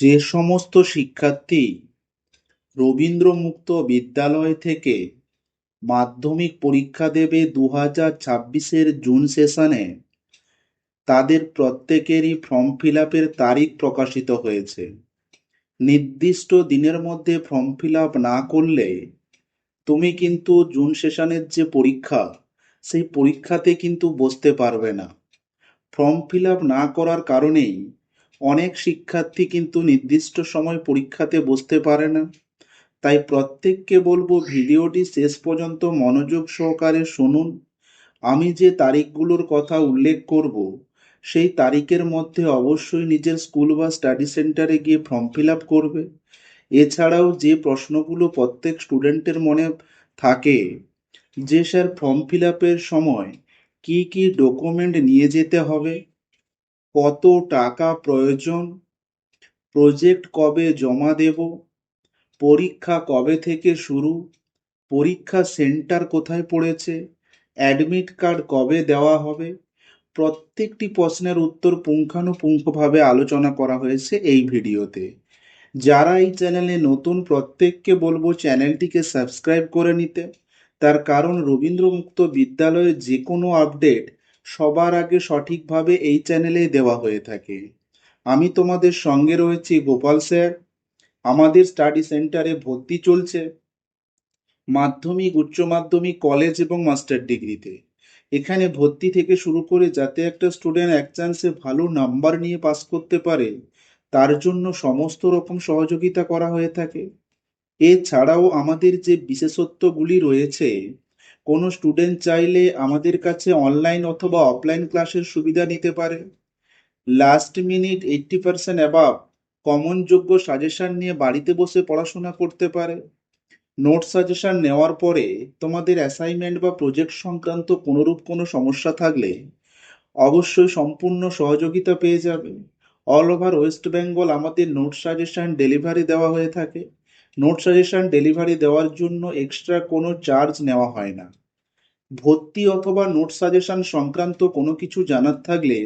যে সমস্ত শিক্ষার্থী রবীন্দ্র মুক্ত বিদ্যালয় থেকে মাধ্যমিক পরীক্ষা দেবে দু হাজার ছাব্বিশের জুন সেশনে, তাদের প্রত্যেকেরই ফর্ম ফিল আপের তারিখ প্রকাশিত হয়েছে। নির্দিষ্ট দিনের মধ্যে ফর্ম ফিল আপ না করলে তুমি কিন্তু জুন সেশনের যে পরীক্ষা, সেই পরীক্ষাতে কিন্তু বসতে পারবে না। ফর্ম ফিল আপ না করার কারণেই অনেক শিক্ষার্থী কিন্তু নির্দিষ্ট সময় পরীক্ষাতে বসতে পারে না। তাই প্রত্যেককে বলব ভিডিওটি শেষ পর্যন্ত মনোযোগ সহকারে শুনুন। আমি যে তারিখগুলোর কথা উল্লেখ করব, সেই তারিখের মধ্যে অবশ্যই নিজের স্কুল বা স্টাডি সেন্টারে গিয়ে ফর্ম ফিল আপ করবে। এছাড়াও যে প্রশ্নগুলো প্রত্যেক স্টুডেন্টের মনে থাকে, যে স্যার ফর্ম ফিল আপের সময় কি কি ডকুমেন্ট নিয়ে যেতে হবে কত টাকা প্রয়োজন? প্রজেক্ট কবে জমা দেব? পরীক্ষা কবে থেকে শুরু? পরীক্ষা সেন্টার কোথায় পড়েছে? অ্যাডমিট কার্ড কবে দেওয়া হবে? প্রত্যেকটি প্রশ্নের উত্তর পুঙ্খানুপুঙ্খভাবে আলোচনা করা হয়েছে এই ভিডিওতে। যারা এই চ্যানেলে নতুন, প্রত্যেককে বলব চ্যানেলটিকে সাবস্ক্রাইব করে নিতে। তার কারণ রবীন্দ্র মুক্ত বিদ্যালয়ের যে কোনো আপডেট সবার আগে সঠিকভাবে এই চ্যানেলেই দেওয়া হয়ে থাকে। আমি তোমাদের সঙ্গে রয়েছি গোপাল স্যার। আমাদের স্টাডি সেন্টারে ভর্তি চলছে। মাধ্যমিক, উচ্চ মাধ্যমিক, কলেজ এবং মাস্টার ডিগ্রিতে। এখানে ভর্তি থেকে শুরু করে যাতে একটা স্টুডেন্ট এক চান্সে ভালো নাম্বার নিয়ে পাস করতে পারে, তার জন্য সমস্ত রকম সহযোগিতা করা হয়ে থাকে। এছাড়াও আমাদের যে বিশেষত্বগুলি রয়েছে কোনো স্টুডেন্ট চাইলে আমাদের কাছে অনলাইন অথবা অফলাইন ক্লাসের সুবিধা নিতে পারে। Last minute eighty percent above common যোগ্য সাজেশন নিয়ে বাড়িতে বসে পড়াশোনা করতে পারে। নোট সাজেশন নেওয়ার পরে তোমাদের অ্যাসাইনমেন্ট বা প্রজেক্ট সংক্রান্ত কোনোরূপ কোনো সমস্যা থাকলে অবশ্যই সম্পূর্ণ সহযোগিতা পেয়ে যাবে। অল ওভার ওয়েস্ট বেঙ্গল আমাদের নোট সাজেশন ডেলিভারি দেওয়া হয়ে থাকে। নোট সাজেশন ডেলিভারি দেওয়ার জন্য এক্সট্রা কোনো চার্জ নেওয়া হয় না। ভর্তি অথবা নোট সাজেশন সংক্রান্ত কোনো কিছু জানার থাকলে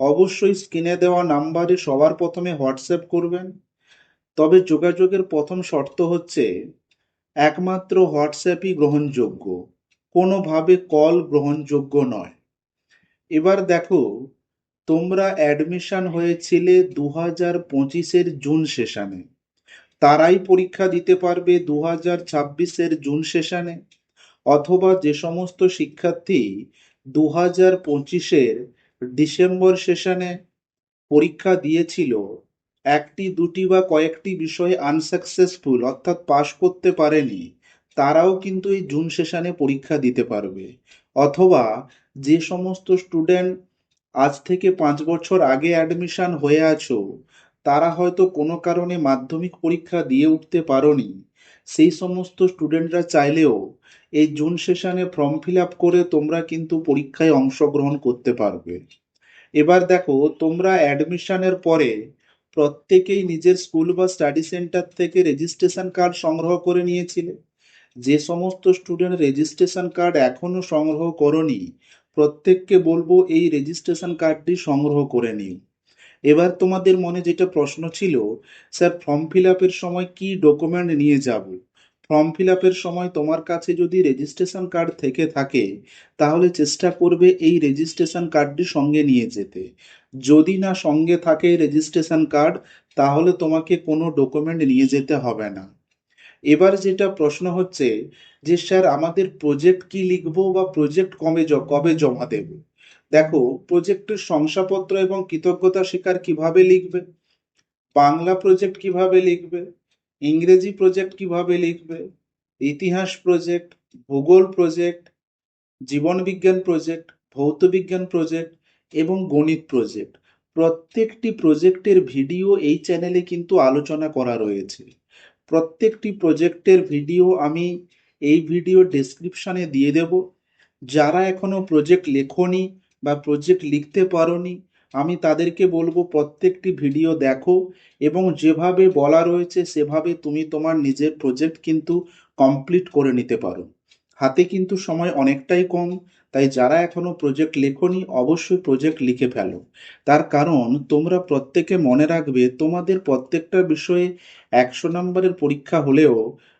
অবশ্যই স্ক্রিনে দেওয়া নাম্বারে সবার প্রথমে হোয়াটসঅ্যাপ করবেন। তবে যোগাযোগের প্রথম শর্ত হচ্ছে, একমাত্র হোয়াটসঅ্যাপই গ্রহণযোগ্য, কোনোভাবে কল গ্রহণযোগ্য নয়। এবার দেখো, তোমরা অ্যাডমিশন হয়েছিলে দু হাজার পঁচিশের জুন সেশনে তারাই পরীক্ষা দিতে পারবে দু হাজার ছাব্বিশের জুন সেশনে। অথবা যে সমস্ত শিক্ষার্থী দু হাজার পঁচিশের ডিসেম্বর সেশনে পরীক্ষা দিয়েছিল, একটি, দুটি বা কয়েকটি বিষয়ে আনসাকসেসফুল, অর্থাৎ পাশ করতে পারেনি, তারাও কিন্তু এই জুন সেশনে পরীক্ষা দিতে পারবে। অথবা যে সমস্ত স্টুডেন্ট আজ থেকে পাঁচ বছর আগে অ্যাডমিশন হয়ে আছো তারা হয়তো কোনো কারণে মাধ্যমিক পরীক্ষা দিয়ে উঠতে পারোনি। সেই সমস্ত স্টুডেন্টরা চাইলেও এই জুন সেশনে ফর্ম ফিল আপ করে তোমরা কিন্তু পরীক্ষায় অংশগ্রহণ করতে পারবে। এবার দেখো, তোমরা অ্যাডমিশনের পরে প্রত্যেকেই নিজের স্কুল বা স্টাডি সেন্টার থেকে রেজিস্ট্রেশন কার্ড সংগ্রহ করে নিয়েছিলে। যে সমস্ত স্টুডেন্ট রেজিস্ট্রেশন কার্ড এখনও সংগ্রহ করনি, প্রত্যেককে বলব এই রেজিস্ট্রেশন কার্ডটি সংগ্রহ করে নিও। এবার তোমাদের মনে যেটা প্রশ্ন ছিল, স্যার ফর্ম ফিল আপের সময় কি ডকুমেন্ট নিয়ে যাব? ফর্ম ফিল আপের সময় তোমার কাছে যদি রেজিস্ট্রেশন কার্ড থেকে থাকে, তাহলে চেষ্টা করবে এই রেজিস্ট্রেশন কার্ডটি সঙ্গে নিয়ে যেতে। যদি না সঙ্গে থাকে রেজিস্ট্রেশন কার্ড তাহলে তোমাকে কোনো ডকুমেন্ট নিয়ে যেতে হবে না। এবার যেটা প্রশ্ন হচ্ছে যে, স্যার, আমাদের প্রজেক্ট কি লিখব বা প্রজেক্ট কবে কবে জমা দেব? দেখো প্রজেক্টের শংসাপত্র এবং কৃতজ্ঞতা স্বীকার কীভাবে লিখবে? বাংলা প্রজেক্ট কীভাবে লিখবে? ইংরেজি প্রজেক্ট কীভাবে লিখবে? ইতিহাস প্রজেক্ট ভূগোল প্রজেক্ট জীবন বিজ্ঞান প্রজেক্ট ভৌত বিজ্ঞান প্রজেক্ট এবং গণিত প্রজেক্ট প্রত্যেকটি প্রজেক্টের ভিডিও এই চ্যানেলে কিন্তু আলোচনা করা রয়েছে। প্রত্যেকটি প্রজেক্টের ভিডিও আমি এই ভিডিও ডেসক্রিপশানে দিয়ে দেব। যারা এখনও প্রজেক্ট লেখনি বা প্রজেক্ট লিখতে পারোনি, আমি তাদেরকে বলব প্রত্যেকটি ভিডিও দেখো এবং যেভাবে বলা রয়েছে সেভাবে তুমি তোমার নিজের প্রজেক্ট কিন্তু কমপ্লিট করে নিতে পারো। হাতে কিন্তু সময় অনেকটাই কম, তাই যারা এখনও প্রজেক্ট লেখনি অবশ্যই প্রজেক্ট লিখে ফেলো। তার কারণ তোমরা প্রত্যেকে মনে রাখবে তোমাদের প্রত্যেকটা বিষয়ে একশো নম্বরের পরীক্ষা হলেও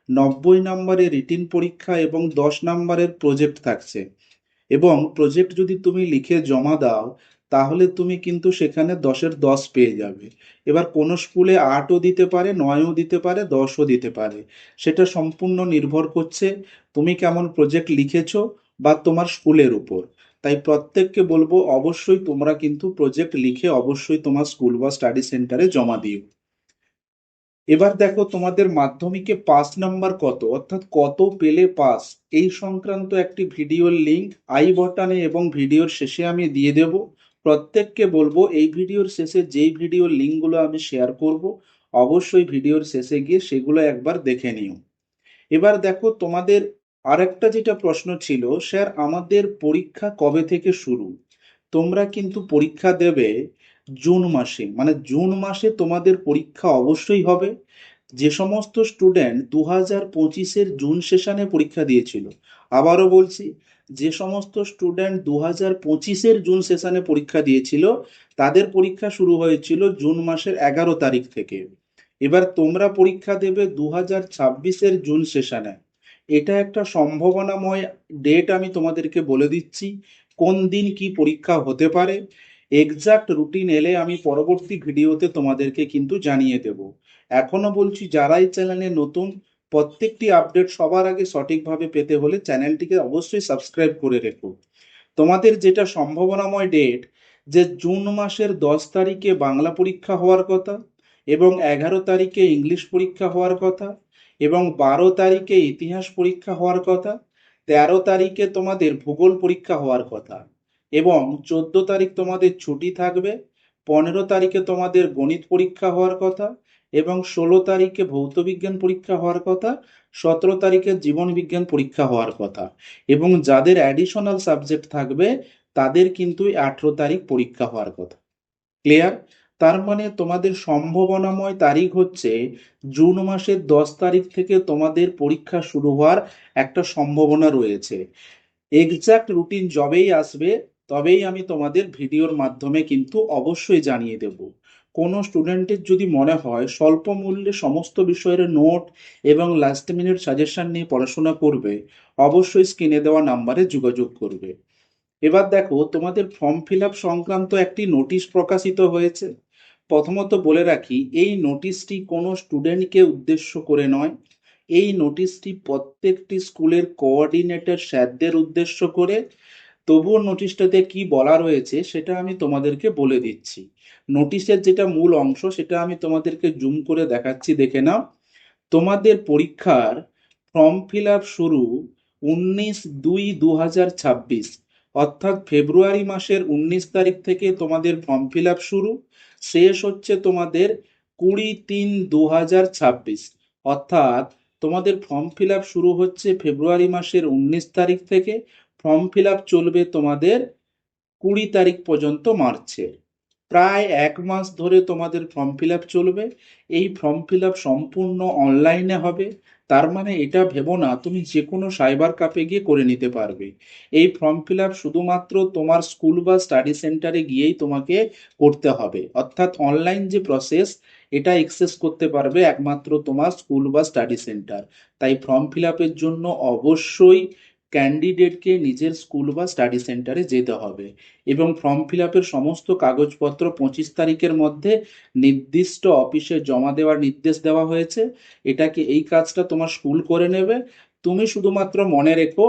নব্বই নম্বরের রিটিন পরীক্ষা এবং দশ নম্বরের প্রজেক্ট থাকছে। এবং প্রজেক্ট যদি তুমি লিখে জমা দাও, তাহলে তুমি কিন্তু সেখানে দশের দশ পেয়ে যাবে। এবার কোনো স্কুলে আটও দিতে পারে, নয়ও দিতে পারে, দশও দিতে পারে। সেটা সম্পূর্ণ নির্ভর করছে তুমি কেমন প্রজেক্ট লিখেছো বা তোমার স্কুলের উপর। তাই প্রত্যেককে বলব, অবশ্যই তোমরা কিন্তু প্রজেক্ট লিখে অবশ্যই তোমার স্কুল বা স্টাডি সেন্টারে জমা দিও। এবার দেখো তোমাদের মাধ্যমিকে পাস নাম্বার কত? অর্থাৎ কত পেলে পাস? এই সংক্রান্ত একটি ভিডিওর লিংক আই বটনে এবং ভিডিওর শেষে আমি দিয়ে দেব। প্রত্যেককে বলব এই ভিডিওর শেষে যেই ভিডিওর লিঙ্কগুলো আমি শেয়ার করব, অবশ্যই ভিডিওর শেষে গিয়ে সেগুলো একবার দেখে নিও। এবার দেখো তোমাদের আরেকটা যেটা প্রশ্ন ছিল, স্যার, আমাদের পরীক্ষা কবে থেকে শুরু? তোমরা কিন্তু পরীক্ষা দেবে জুন মাসে মানে জুন মাসে তোমাদের পরীক্ষা অবশ্যই হবে। যে সমস্ত স্টুডেন্ট দু হাজার পঁচিশের জুন সেশনে পরীক্ষা দিয়েছিল, আবারও বলছি, যে সমস্ত স্টুডেন্ট দু হাজার পঁচিশের জুন সেশনে পরীক্ষা দিয়েছিল, তাদের পরীক্ষা শুরু হয়েছিল জুন মাসের এগারো তারিখ থেকে। এবার তোমরা পরীক্ষা দেবে দু হাজার ছাব্বিশের জুন সেশনে। এটা একটা সম্ভাবনাময় ডেট আমি তোমাদেরকে বলে দিচ্ছি, কোন দিন কি পরীক্ষা হতে পারে এক্সাক্ট রুটিন এলে আমি পরবর্তী ভিডিওতে তোমাদেরকে কিন্তু জানিয়ে দেব। এখনও বলছি যারাই চ্যানেলে নতুন, প্রত্যেকটি আপডেট সবার আগে সঠিকভাবে পেতে হলে চ্যানেলটিকে অবশ্যই সাবস্ক্রাইব করে রেখো। তোমাদের যেটা সম্ভাবনাময় ডেট যে জুন মাসের দশ তারিখে বাংলা পরীক্ষা হওয়ার কথা এবং এগারো তারিখে ইংলিশ পরীক্ষা হওয়ার কথা এবং বারো তারিখে ইতিহাস পরীক্ষা হওয়ার কথা, তেরো তারিখে তোমাদের ভূগোল পরীক্ষা হওয়ার কথা। এবং চোদ্দ তারিখ তোমাদের ছুটি থাকবে, পনেরো তারিখে তোমাদের গণিত পরীক্ষা হওয়ার কথা এবং ষোলো তারিখে ভৌত বিজ্ঞান পরীক্ষা হওয়ার কথা, সতেরো তারিখে জীবন বিজ্ঞান পরীক্ষা হওয়ার কথা এবং যাদের অ্যাডিশনাল সাবজেক্ট থাকবে, তাদের কিন্তু আঠেরো তারিখ পরীক্ষা হওয়ার কথা। ক্লিয়ার তার মানে তোমাদের সম্ভাবনাময় তারিখ হচ্ছে জুন মাসের দশ তারিখ থেকে তোমাদের পরীক্ষা শুরু হওয়ার একটা সম্ভাবনা রয়েছে। এক্সাক্ট রুটিন যবেই আসবে তবেই আমি তোমাদের ভিডিওর মাধ্যমে কিন্তু অবশ্যই জানিয়ে দেব। কোনো স্টুডেন্টের যদি মনে হয় স্বল্প মূল্যে সমস্ত বিষয়ের নোট এবং লাস্ট মিনিট সাজেশন নিয়ে পড়াশোনা করবে, অবশ্যই স্ক্রিনে দেওয়া নাম্বারে যোগাযোগ করবে। এবার দেখো, তোমাদের ফর্ম ফিল আপ সংক্রান্ত একটি নোটিশ প্রকাশিত হয়েছে। প্রথমত বলে রাখি, এই নোটিশটি কোনো স্টুডেন্টকে উদ্দেশ্য করে নয়। এই নোটিশটি প্রত্যেকটি স্কুলের কোঅর্ডিনেটর স্যারদের উদ্দেশ্য করে তবুও নোটিশটাতে কি বলা রয়েছে সেটা আমি তোমাদেরকে বলে দিচ্ছি। নোটিশের যেটা মূল অংশ সেটা আমি তোমাদেরকে জুম করে দেখাচ্ছি, দেখে নাও। তোমাদের পরীক্ষার ফর্ম ফিল আপ শুরু উনিশ দুই দু হাজার ছাব্বিশ, অর্থাৎ ফেব্রুয়ারি মাসের উনিশ তারিখ থেকে তোমাদের ফর্ম ফিল আপ শুরু। শেষ হচ্ছে তোমাদের কুড়ি তিন দু হাজার ছাব্বিশ, অর্থাৎ তোমাদের ফর্ম ফিল আপ শুরু হচ্ছে ফেব্রুয়ারি মাসের উনিশ তারিখ থেকে। ফর্ম ফিল চলবে তোমাদের কুড়ি তারিখ পর্যন্ত মার্চের প্রায় এক মাস ধরে তোমাদের ফর্ম ফিল চলবে। এই ফর্ম ফিল সম্পূর্ণ অনলাইনে হবে। তার মানে এটা ভেবো না, তুমি যে কোনো সাইবার কাপে গিয়ে করে নিতে পারবে। এই ফর্ম ফিল শুধুমাত্র তোমার স্কুল বা স্টাডি সেন্টারে গিয়েই তোমাকে করতে হবে। অর্থাৎ অনলাইন যে প্রসেস, এটা এক্সেস করতে পারবে একমাত্র তোমার স্কুল বা স্টাডি সেন্টার। তাই ফর্ম ফিল জন্য অবশ্যই ক্যান্ডিডেটকে নিজের স্কুল বা স্টাডি সেন্টারে যেতে হবে এবং ফর্ম ফিল আপের সমস্ত কাগজপত্র পঁচিশ তারিখের মধ্যে নির্দিষ্ট অফিসে জমা দেওয়ার নির্দেশ দেওয়া হয়েছে। এটাকে এই কাজটা তোমার স্কুল করে নেবে। তুমি শুধুমাত্র মনে রেখো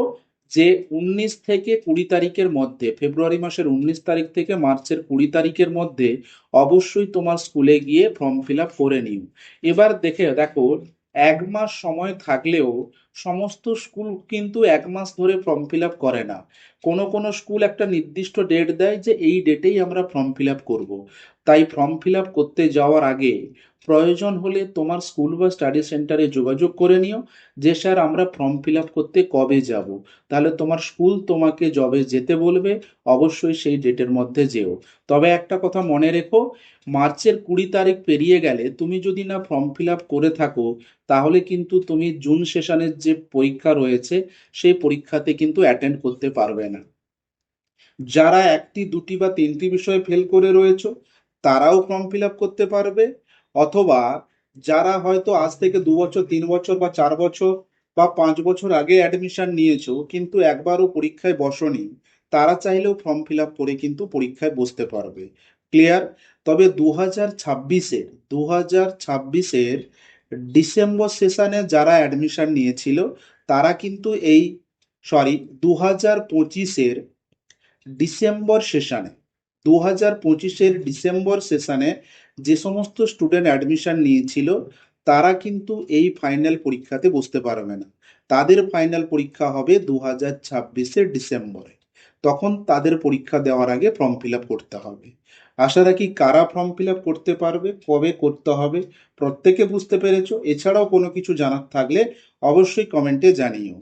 যে উনিশ থেকে কুড়ি তারিখের মধ্যে, ফেব্রুয়ারি মাসের উনিশ তারিখ থেকে মার্চের কুড়ি তারিখের মধ্যে অবশ্যই তোমার স্কুলে গিয়ে ফর্ম ফিল আপ করে নিও। এবার দেখে, দেখো এক মাস সময় থাকলেও সমস্ত স্কুল কিন্তু এক মাস ধরে ফর্ম ফিল আপ করে না। কোনো কোনো স্কুল একটা নির্দিষ্ট ডেট দেয় যে এই ডেটেই আমরা ফর্ম ফিল আপ করব। তাই ফর্ম ফিল আপ করতে যাওয়ার আগে প্রয়োজন হলে তোমার স্কুল বা স্টাডি সেন্টারে যোগাযোগ করে নিও। যে স্যার আমরা ফর্ম ফিল আপ করতে কবে যাব? তাহলে তোমার স্কুল তোমাকে যবে যেতে বলবে, অবশ্যই সেই ডেটের মধ্যে যেও। তবে একটা কথা মনে রেখো, মার্চের কুড়ি তারিখ পেরিয়ে গেলে তুমি যদি না ফর্ম ফিল আপ করে থাকো, তাহলে কিন্তু তুমি জুন সেশনের যে পরীক্ষা রয়েছে, সেই পরীক্ষাতে কিন্তু অ্যাটেন্ড করতে পারবে না। যারা একটি, দুটি বা তিনটি বিষয়ে ফেল করে রয়েছো তারাও ফর্ম ফিল আপ করতে পারবে, অথবা যারা হয়তো আজ থেকে দু বছর, তিন বছর বা চার বছর বা পাঁচ বছর আগে অ্যাডমিশন নিয়েছো, কিন্তু একবারও পরীক্ষায় বসনি, তারা চাইলেও ফর্ম ফিল আপ করে কিন্তু পরীক্ষায় বসতে পারবে। ক্লিয়ার তবে দু হাজার ছাব্বিশের দু হাজার ছাব্বিশের ডিসেম্বর সেশনে যারা অ্যাডমিশন নিয়েছিল, তারা কিন্তু এই সরি দু হাজার পঁচিশের ডিসেম্বর সেশনে দু হাজার পঁচিশের ডিসেম্বর সেশনে যে সমস্ত স্টুডেন্ট অ্যাডমিশন নিয়েছিল, তারা কিন্তু এই ফাইনাল পরীক্ষাতে বসতে পারবে না। তাদের ফাইনাল পরীক্ষা হবে দু হাজার ছাব্বিশের ডিসেম্বরে। তখন তাদের পরীক্ষা দেওয়ার আগে ফর্ম ফিল আপ করতে হবে। আশা রাখি কারা ফর্ম ফিল আপ করতে পারবে, কবে করতে হবে, প্রত্যেকে বুঝতে পেরেছ। এছাড়াও কোনো কিছু জানার থাকলে অবশ্যই কমেন্টে জানিও।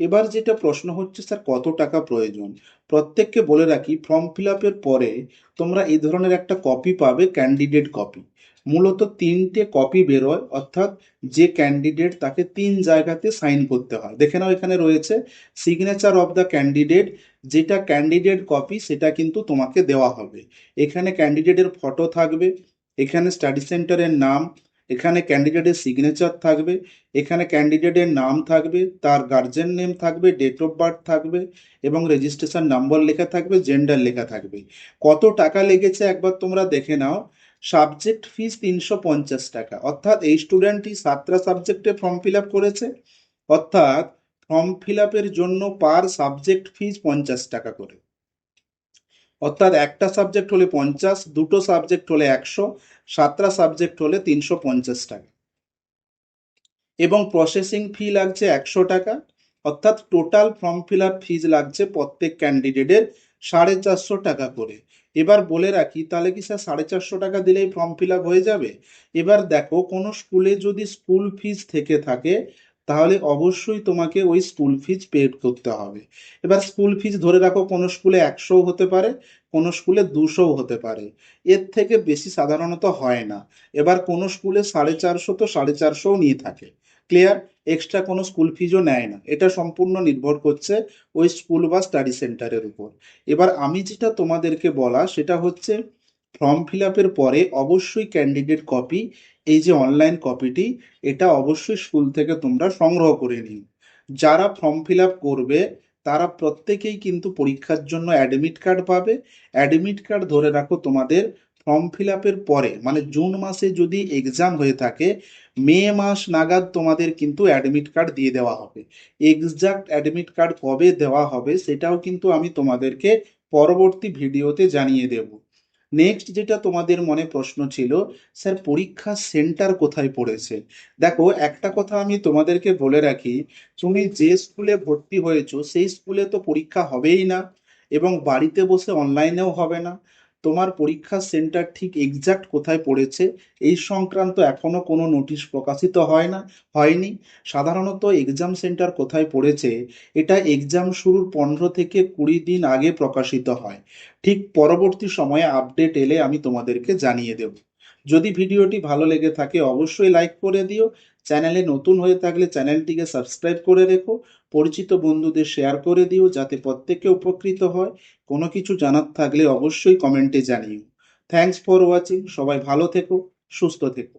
এবার যেটা প্রশ্ন হচ্ছে, স্যার, কত টাকা প্রয়োজন? প্রত্যেককে বলে রাখি ফর্ম ফিল আপের পরে তোমরা এই ধরনের একটা কপি পাবে ক্যান্ডিডেট কপি মূলত তিনটে কপি বেরোয়, অর্থাৎ যে ক্যান্ডিডেট তাকে তিন জায়গাতে সাইন করতে হয়। দেখে নাও এখানে রয়েছে সিগনেচার অফ দ্য ক্যান্ডিডেট যেটা ক্যান্ডিডেট কপি সেটা কিন্তু তোমাকে দেওয়া হবে। এখানে ক্যান্ডিডেটের ফটো থাকবে, এখানে স্টাডি সেন্টারের নাম এখানে ক্যান্ডিডেটের সিগনেচার থাকবে, এখানে ক্যান্ডিডেটের নাম থাকবে, তার গার্জেন নেম থাকবে ডেট অফ বার্থ থাকবে এবং রেজিস্ট্রেশন নাম্বার লেখা থাকবে জেন্ডার লেখা থাকবে। কত টাকা লেগেছে একবার তোমরা দেখে নাও। সাবজেক্ট ফিস তিনশো পঞ্চাশ টাকা। অর্থাৎ এই স্টুডেন্টটি সাতটা সাবজেক্টে ফর্ম ফিল আপ করেছে। অর্থাৎ ফর্ম ফিল আপের জন্য পার সাবজেক্ট ফিস পঞ্চাশ টাকা করে। অর্থাৎ একটা সাবজেক্ট হলে পঞ্চাশ, দুটো সাবজেক্ট হলে একশো সাতটা সাবজেক্ট হলে তিনশো পঞ্চাশ টাকা। এবং প্রসেসিং ফি লাগছে একশো টাকা, অর্থাৎ total form fill up fees লাগছে প্রত্যেক ক্যান্ডিডেটের সাড়ে চারশো টাকা করে। এবার বলে রাখি, তাহলে কি স্যার সাড়ে চারশো টাকা দিলেই ফর্ম ফিল আপ হয়ে যাবে? এবার দেখো, কোনো স্কুলে যদি স্কুল ফিজ থেকে থাকে তাহলে অবশ্যই তোমাকে ওই স্কুল ফিজ পেড করতে হবে। এবার স্কুল ফিজ ধরে রাখো, কোনো স্কুলে একশোও হতে পারে, কোনো স্কুলে দুশোও হতে পারে। এর থেকে বেশি সাধারণত হয় না। এবার কোনো স্কুলে সাড়ে চারশো তো সাড়ে চারশোও নিয়ে থাকে। ক্লিয়ার এক্সট্রা কোনো স্কুল ফিজও নেয় না। এটা সম্পূর্ণ নির্ভর করছে ওই স্কুল বা স্টাডি সেন্টারের উপর। এবার আমি যেটা তোমাদেরকে বলা, সেটা হচ্ছে ফর্ম ফিল আপের পরে অবশ্যই ক্যান্ডিডেট কপি, এই যে অনলাইন কপিটি, এটা অবশ্যই স্কুল থেকে তোমরা সংগ্রহ করে নিও। যারা ফর্ম ফিল আপ করবে, তারা প্রত্যেকেই কিন্তু পরীক্ষার জন্য অ্যাডমিট কার্ড পাবে। অ্যাডমিট কার্ড ধরে রাখো তোমাদের ফর্ম ফিল আপের পরে মানে জুন মাসে যদি এক্সাম হয়ে থাকে, মে মাস নাগাদ তোমাদের কিন্তু অ্যাডমিট কার্ড দিয়ে দেওয়া হবে। এক্সাক্ট অ্যাডমিট কার্ড কবে দেওয়া হবে, সেটাও কিন্তু আমি তোমাদেরকে পরবর্তী ভিডিওতে জানিয়ে দেব। নেক্সট যেটা তোমাদের মনে প্রশ্ন ছিল, স্যার পরীক্ষা সেন্টার কোথায় পড়েছে? দেখো, একটা কথা আমি তোমাদেরকে বলে রাখি, তুমি যে স্কুলে ভর্তি হয়েছো, সেই স্কুলে তো পরীক্ষা হবেই না এবং বাড়িতে বসে অনলাইনেও হবে না। তোমার পরীক্ষা সেন্টার ঠিক এক্সাক্ট কোথায় পড়েছে? এই সংক্রান্ত এখনও কোনো নোটিশ প্রকাশিত হয় না, হয়নি। সাধারণত এক্সাম সেন্টার কোথায় পড়েছে? এটা এক্সাম শুরুর পনেরো থেকে কুড়ি দিন আগে প্রকাশিত হয়। ঠিক পরবর্তী সময়ে আপডেট এলে আমি তোমাদেরকে জানিয়ে দেব। যদি ভিডিওটি ভালো লেগে থাকে, অবশ্যই লাইক করে দিও। চ্যানেলে নতুন হয়ে থাকলে চ্যানেলটিকে সাবস্ক্রাইব করে রেখো, পরিচিত বন্ধুদের শেয়ার করে দিও যাতে প্রত্যেকে উপকৃত হয়। কোনো কিছু জানার থাকলে অবশ্যই কমেন্টে জানিও। থ্যাংকস ফর ওয়াচিং সবাই ভালো থেকো, সুস্থ থেকো।